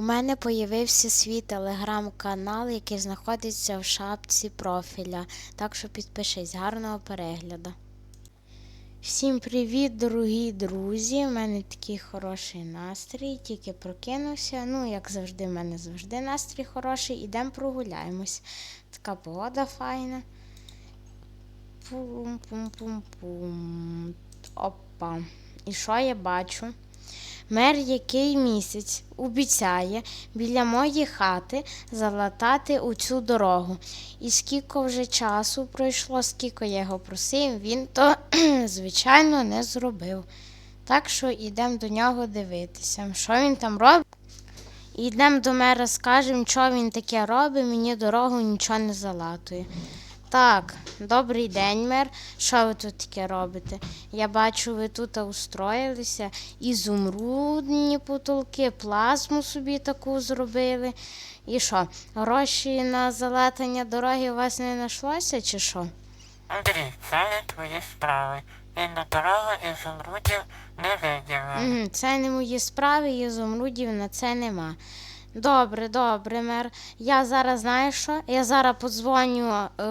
У мене появився свій телеграм-канал, який знаходиться в шапці профіля. Так що підпишись, гарного перегляду. Всім привіт, дорогі друзі! У мене такий хороший настрій, тільки прокинувся. Ну, як завжди, в мене завжди настрій хороший. Ідемо прогуляємось. Така погода файна. Пум-пум-пум-пум. Опа. І що я бачу? Мер який місяць обіцяє біля моєї хати залатати у цю дорогу. І скільки вже часу пройшло, скільки я його просив, він то, звичайно, не зробив. Так що йдемо до нього дивитися, що він там робить. Йдемо до мера, скажемо, що він таке робить, мені дорогу нічого не залатує. Так, добрий день, мер. Що ви тут таке робите? Я бачу, ви тут устроїлися, ізумрудні потолки, плазму собі таку зробили. І що, гроші на залатання дороги у вас не знайшлося, чи що? Андрій, це не твої справи. І на дорогу ізумрудів не. Мгм, Це не мої справи, ізумрудів на це нема. Добре, добре, мер. Я зараз знаю що? Я зараз подзвоню е,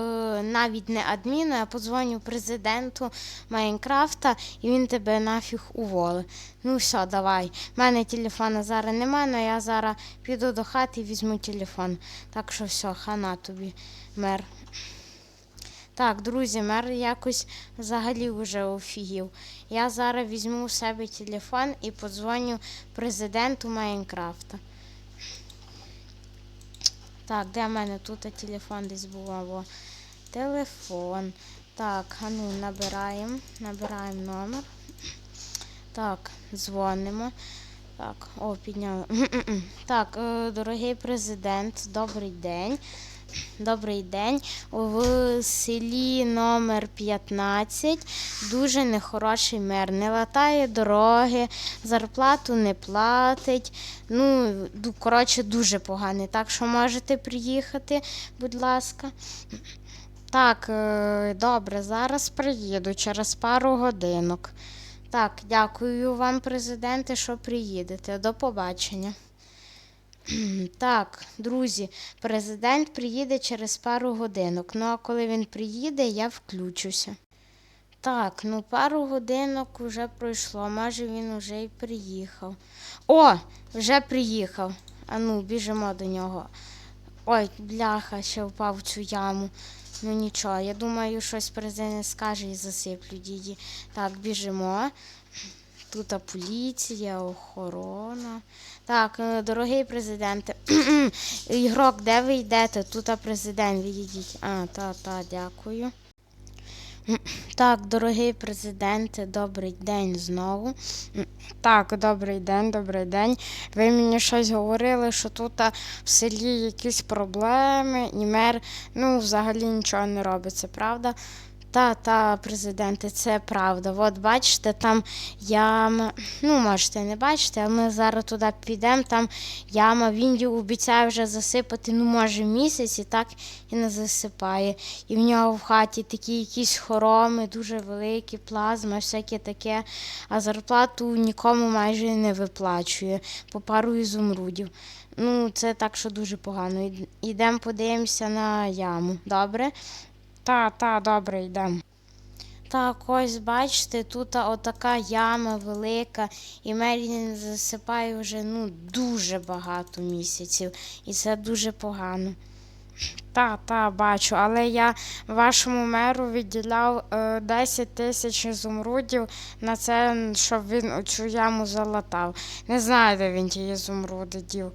навіть не адміну, я подзвоню президенту Майнкрафта і він тебе нафіг уволить. Ну все, давай. У мене телефона зараз немає, але я зараз піду до хати і візьму телефон. Так що все, хана тобі, мер. Так, друзі, мер якось взагалі вже офігів. Я зараз візьму у себе телефон і подзвоню президенту Майнкрафта. Так, де в мене тут телефон десь був? Телефон. Так, а ну набираємо. Набираємо номер. Так, дзвонимо. Так, о, підняли. Так, е, дорогий президент, добрий день. Добрий день. В селі номер 15 дуже нехороший мер. Не латає дороги, зарплату не платить. Ну, коротше, дуже поганий. Так що можете приїхати, будь ласка. Так, е, добре, зараз приїду через пару годинок. Так, дякую вам, президенте, що приїдете. До побачення. Так, друзі, президент приїде через пару годинок. Ну а коли він приїде, я включуся. Так, ну пару годинок вже пройшло, може він вже й приїхав. О, вже приїхав. А ну, біжимо до нього. Ой, бляха, ще впав в цю яму. Ну нічого, я думаю, щось президент скаже і засиплю її. Так, біжимо. Тут поліція, охорона. Так, е, дорогий президенте, ігрок, де ви йдете? Тут президент, відійдіть. А, та, та, дякую. Так, дорогий президенте, добрий день знову. Так, добрий день, добрий день. Ви мені щось говорили, що тут в селі якісь проблеми, і мер ну, взагалі нічого не робиться, правда? Та, та, президенте, це правда. От бачите, там яма. Ну, можете не бачити, а ми зараз туди підемо, там яма, він її обіцяє вже засипати, ну, може, місяць і так і не засипає. І в нього в хаті такі якісь хороми, дуже великі, плазма, всяке таке, а зарплату нікому майже не виплачує по пару ізумрудів. Ну, це так, що дуже погано. Ід- Ідемо подивимося на яму. Добре? Та, та, добре, йдемо. Так, ось бачите, тут отака яма велика, і Мерін засипає вже ну, дуже багато місяців, і це дуже погано. Та, та, бачу, але я вашому меру відділяв е, 10 тисяч ізумрудів на це, щоб він цю яму залатав. Не знаю, де він ті ізумруди дів.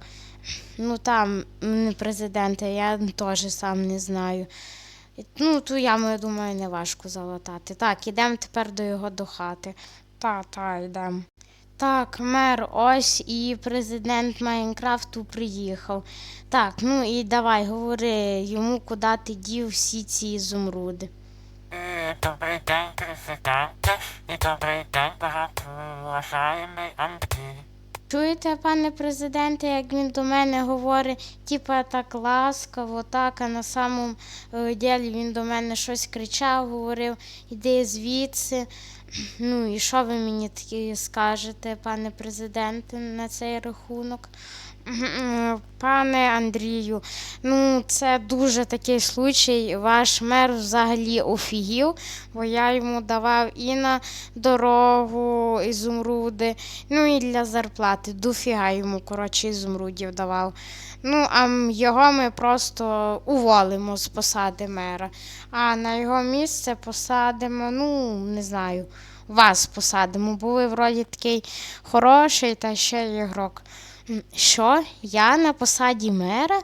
Ну там, не президенте, я теж сам не знаю. Ну, ту яму, я думаю, не важко залатати. Так, ідемо тепер до його до хати. Та, та, йдемо. Так, мер, ось і президент Майнкрафту приїхав. Так, ну і давай, говори йому, куди ти дів всі ці ізумруди. Е, Добрий день, президенте, і добрий день, багатоуважаємий Андрій. Чуєте, пане президенте, як він до мене говорить, типа так ласкаво, так, а на самому е, ділі він до мене щось кричав, говорив, іди звідси. Ну і що ви мені такі скажете, пане президенте, на цей рахунок? Пане Андрію, ну це дуже такий случай. Ваш мер взагалі офігів, бо я йому давав і на дорогу ізумруди, ну і для зарплати. Дофіга йому, коротше, ізумрудів давав. Ну, а його ми просто уволимо з посади мера. А на його місце посадимо, ну, не знаю, вас посадимо, бо ви вроді такий хороший та ще й ігрок. Що? Я на посаді мера?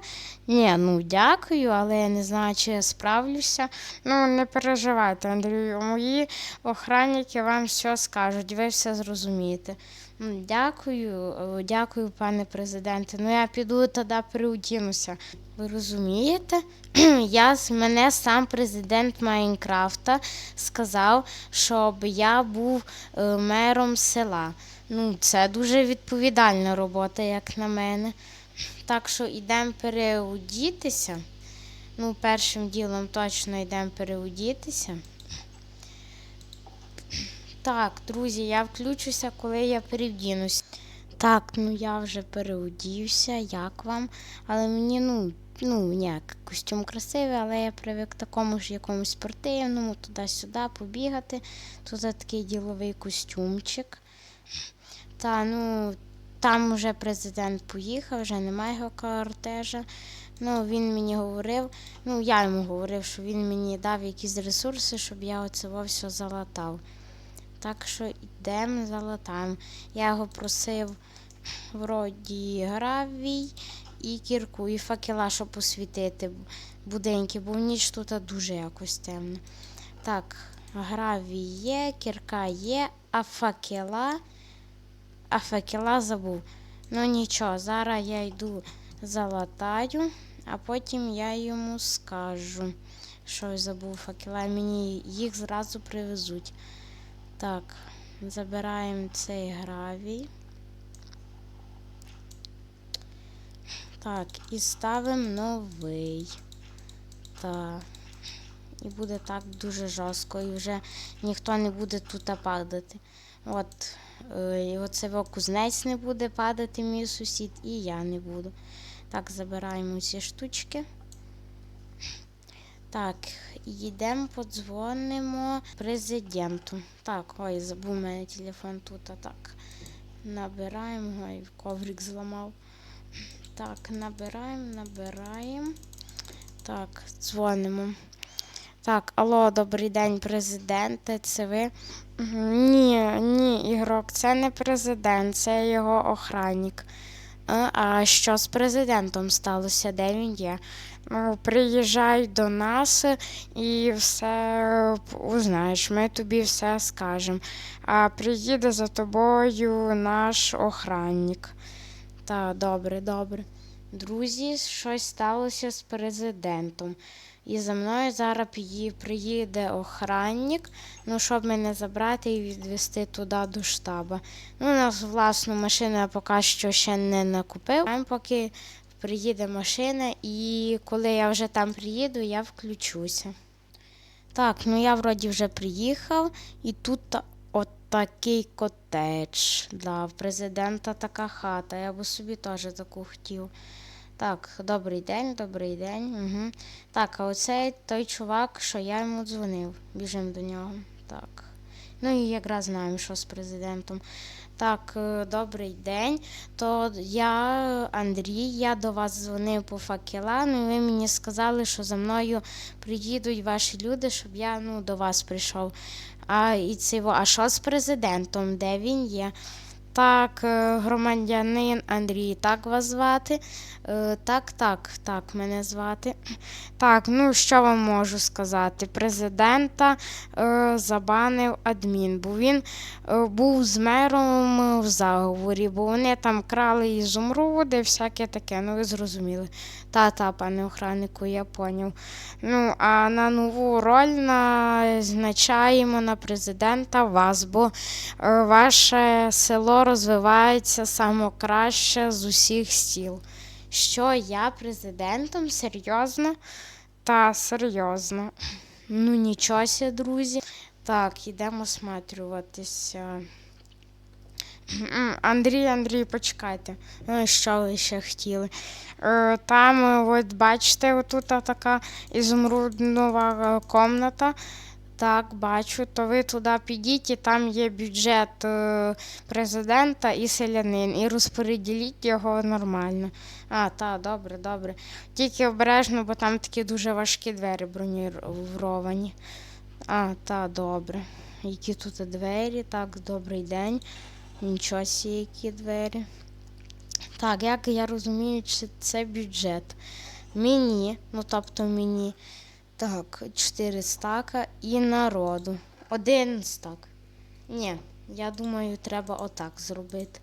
Ні, ну дякую, але я не знаю, чи я справлюся. Ну, не переживайте, Андрію. Мої охранники вам все скажуть, ви все зрозумієте. Дякую, дякую, пане президенте. Ну я піду тоді переодінуся. Ви розумієте? Я з- мене сам президент Майнкрафта сказав, щоб я був е, мером села. Ну, це дуже відповідальна робота, як на мене. Так що йдемо переодітися. Ну, першим ділом точно йдемо переодітися. Так, друзі, я включуся, коли я перевдінусь. Так, ну я вже переодівся, як вам? Але мені, ну, ну, ні, костюм красивий, але я привик такому ж якомусь спортивному, туди-сюди побігати. Тут такий діловий костюмчик. Та, ну, там вже президент поїхав, вже немає його кортежа. Ну, він мені говорив, ну, я йому говорив, що він мені дав якісь ресурси, щоб я оце все залатав. Так що йдемо, залатаємо. Я його просив вроді гравій і кірку, і факела, щоб освітити будинки, бо в ніч тут дуже якось темно. Так, гравій є, кірка є, а факела. А факела забув. Ну нічого, зараз я йду залатаю, а потім я йому скажу, що я забув факела. Мені їх зразу привезуть. Так, забираємо цей гравій. Так, і ставимо новий. Так. І буде так дуже жорстко, і вже ніхто не буде тут падати. От, е, і во кузнець не буде падати, мій сусід, і я не буду. Так, забираємо ці штучки. Так, йдемо, подзвонимо президенту. Так, ой, забув мене телефон тут, а так. Набираємо, ой, коврик зламав. Так, набираємо, набираємо. Так, дзвонимо. Так, алло, добрий день, президенте, це ви? Ні, ні, ігрок, це не президент, це його охранник. А, а що з президентом сталося? Де він є? Ну, приїжджай до нас і все узнаєш, ми тобі все скажемо. А приїде за тобою наш охранник. Так, добре, добре. Друзі, щось сталося з президентом. І за мною зараз приїде охранник, ну, щоб мене забрати і відвезти туди до штабу. Ну, у нас власну машину я поки що ще не накупив. Там поки приїде машина, і коли я вже там приїду, я включуся. Так, ну я вроді вже приїхав, і тут от такий котедж. Да, в президента така хата. Я би собі теж таку хотів. Так, добрий день, добрий день. Угу. Так, а оцей той чувак, що я йому дзвонив. Біжимо до нього. Так. Ну і якраз знаємо, що з президентом. Так, е, добрий день. То я Андрій, я до вас дзвонив по факела. Ну і ви мені сказали, що за мною приїдуть ваші люди, щоб я ну, до вас прийшов. А, і це, а що з президентом? Де він є? Так, е, громадянин Андрій, так вас звати? Е, Так, так, так, мене звати. Так, ну що вам можу сказати? Президента е, забанив адмін, бо він був з мером в заговорі, бо вони там крали ізумруди, всяке таке, ну ви зрозуміли. Та-та, пане охраннику, я поняв. Ну, а на нову роль назначаємо на президента вас, бо ваше село розвивається саме краще з усіх стіл. Що я президентом? Серйозно? Та серйозно. Ну, нічого ся, друзі. Так, ідемо осматрюватися. М, Андрій, Андрій, почекайте. Ну, що ви ще хотіли? Е, Там, от бачите, отут така ізумруднова е, комната. Так, бачу, то ви туди підіть, і там є бюджет е, президента і селянин, і розподіліть його нормально. А, так, добре, добре. Тільки обережно, бо там такі дуже важкі двері броніровані. А, так, добре. Які тут двері? Так, добрий день. Нічого сі, які двері. Так, як я розумію, чи це бюджет. Мені, ну тобто мені. Так, 4 стака і народу. Один стак. Ні, я думаю, треба отак зробити.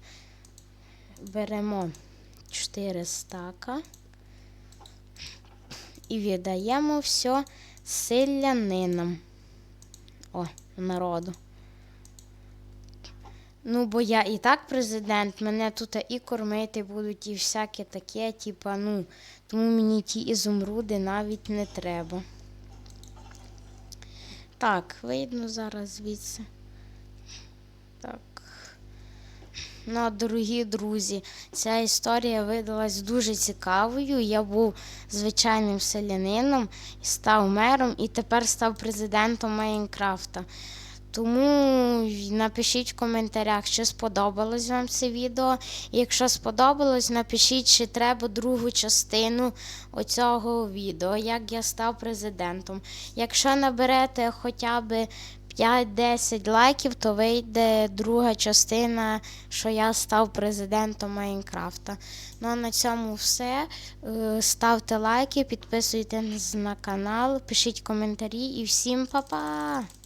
Беремо 4 стака і віддаємо все селянинам. О, народу. Ну, бо я і так президент, мене тут і кормити будуть, і всяке таке, типа, ну, тому мені ті ізумруди навіть не треба. Так, видно зараз звідси. Так. Ну, дорогі друзі, ця історія видалась дуже цікавою. Я був звичайним селянином, став мером і тепер став президентом Майнкрафта. Тому напишіть в коментарях, чи сподобалось вам це відео. Якщо сподобалось, напишіть, чи треба другу частину оцього відео, як я став президентом. Якщо наберете хоча б 5-10 лайків, то вийде друга частина, що я став президентом Майнкрафта. Ну а на цьому все. Е, Ставте лайки, підписуйтесь на канал, пишіть коментарі і всім па-па!